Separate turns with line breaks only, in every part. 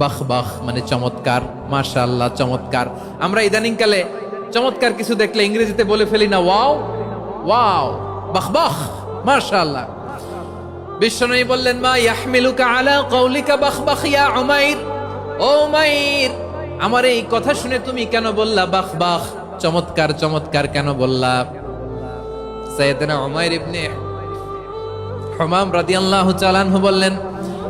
বাহ বাহ মানে চমৎকার, মাশাআল্লাহ, চমৎকার। আমরা ইদানিংকালে চমৎকার কিছু দেখলে ইংরেজিতে বলে ফেলি না, ওয়াও ওয়াও, বাহ বাহ, মাশাআল্লাহ। বিশ্বনবী বললেন, মা ইয়াহমিলুকা আলা কওলিকা বাহ বাহ, ইয়া উমাইর? ও উমাইর, আমার এই কথা শুনে তুমি কেন বললা বাহ বাহ, চমৎকার চমৎকার কেন বললা? সাইয়েদনা উমাইর ইবনে হমাম রাদিয়াল্লাহু চালানহু বললেন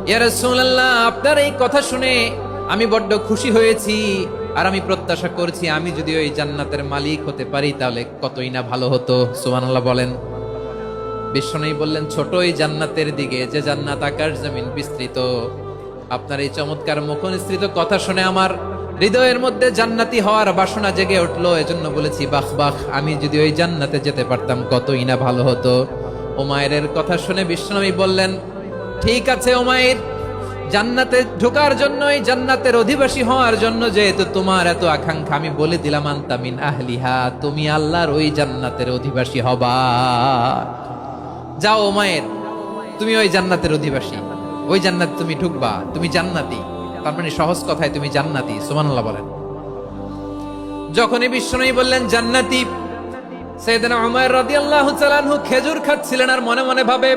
আপনার এই কথা শুনে আমি বড্ড খুশি হয়েছি আর আমি প্রত্যাশা করছি আমি যদি ওই জান্নাতের মালিক হতে পারি তাহলে কতই না ভালো হতো। সুবহানাল্লাহ বলেন। বিশ্বনবী বললেন, ছোট এই জান্নাতের দিকে, যে জান্নাত আকাশ জমিন বিস্তৃত, আপনার এই চমৎকার মুখনিসৃত কথা শুনে আমার হৃদয়ের মধ্যে জান্নাতি হওয়ার বাসনা জেগে উঠল। এজন্য বলেছি, বাহ বাহ, আমি যদি ওই জান্নাতে যেতে পারতাম কতই না ভালো হতো। ওমায়ের কথা শুনে বিশ্বনবী বললেন ঠিক আছে, ওমায়ের। জান্নাতে ঢোকার জন্যই, জান্নাতের অধিবাসী হওয়ার জন্য যেহেতু তোমার এত আকাঙ্ক্ষা, আমি বলে দিলাম আন্তামিন আহলিহা, তুমি আল্লাহর ওই জান্নাতের অধিবাসী হবা। যাও, ওমায়ের, তুমি ওই জান্নাতের অধিবাসী। ওই জান্নাত তুমি ঢুকবা, তুমি জান্নাতি। তার মানে সহজ কথায় তুমি জান্নাতি সুমানুল্লাহ বলেন। যখনই বিষ্ণুই বললেন, জান্নাতি, সেদিনা উমায়ের রাদিয়াল্লাহু তাআলাহু খেজুর খাচ্ছিলেন আর মনে মনে ভাবে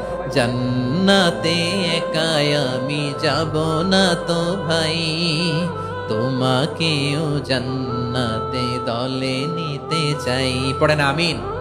জান্নাতে একাই আমি যাব না তো ভাই। তোমাকেও জান্নাতে দলে নিতে চাই। পড়েন আমিন।